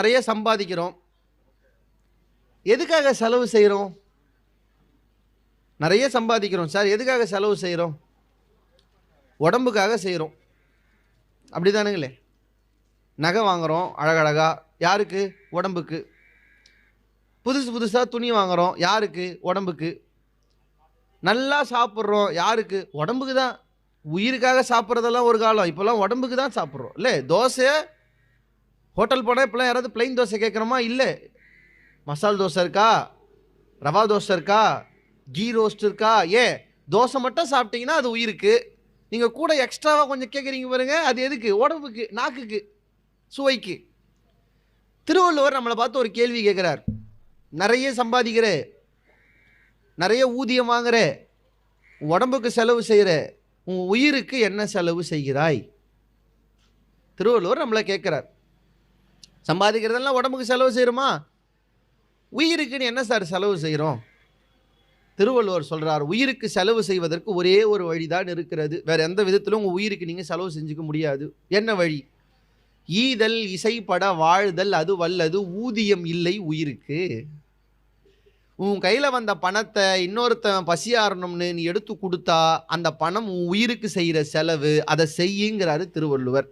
நிறைய சம்பாதிக்கிறோம். எதுக்காக செலவு செய்கிறோம் நிறைய சம்பாதிக்கிறோம் சார். எதுக்காக செலவு செய்கிறோம் உடம்புக்காக செய்கிறோம் அப்படி தானுங்களே நகை வாங்குகிறோம் அழகழகாக யாருக்கு? உடம்புக்கு. புதுசு புதுசாக துணி வாங்குகிறோம் யாருக்கு? உடம்புக்கு. நல்லா சாப்பிட்றோம். யாருக்கு? உடம்புக்கு தான். உயிருக்காக சாப்பிட்றதெல்லாம் ஒரு காலம். இப்போல்லாம் உடம்புக்கு தான் சாப்பிட்றோம். இல்லை தோசை ஹோட்டல் போனால் இப்போலாம் யாராவது பிளைன் தோசை கேட்குறோமா இல்லை. மசால் தோசை இருக்கா? ரவா தோசை இருக்கா? கீ ரோஸ்ட் இருக்கா? ஏன் தோசை மட்டும் சாப்பிட்டீங்கன்னா அது உயிருக்கு. நீங்கள் கூட எக்ஸ்ட்ராவாக கொஞ்சம் கேட்குறீங்க பாருங்க. அது எதுக்கு? உடம்புக்கு நாக்குக்கு சுவைக்கு. திருவள்ளுவர் நம்மளை பார்த்து ஒரு கேள்வி கேட்குறார் நிறைய சம்பாதிக்கிற நிறைய ஊதியம் வாங்குற உடம்புக்கு செலவு செய்கிற உன் உயிருக்கு என்ன செலவு செய்கிறாய்? திருவள்ளுவர் நம்மளை கேட்குறார் சம்பாதிக்கிறதெல்லாம் உடம்புக்கு செலவு செய்கிறோமா உயிருக்குன்னு என்ன சார் செலவு செய்கிறோம் திருவள்ளுவர் சொல்கிறார் உயிருக்கு செலவு செய்வதற்கு ஒரே ஒரு வழிதான் இருக்கிறது. வேறு எந்த விதத்திலும் உங்கள் உயிருக்கு நீங்கள் செலவு செஞ்சுக்க முடியாது. என்ன வழி? ஈதல் இசைப்பட வாழ்தல் அது வல்லது ஊதியம் இல்லை உயிருக்கு. உன் கையில் வந்த பணத்தை இன்னொருத்தன் பசியாறணும்னு நீ எடுத்து கொடுத்தா அந்த பணம் உன் உயிருக்கு செய்கிற செலவு அதை செய்யுங்கிறாரு திருவள்ளுவர்.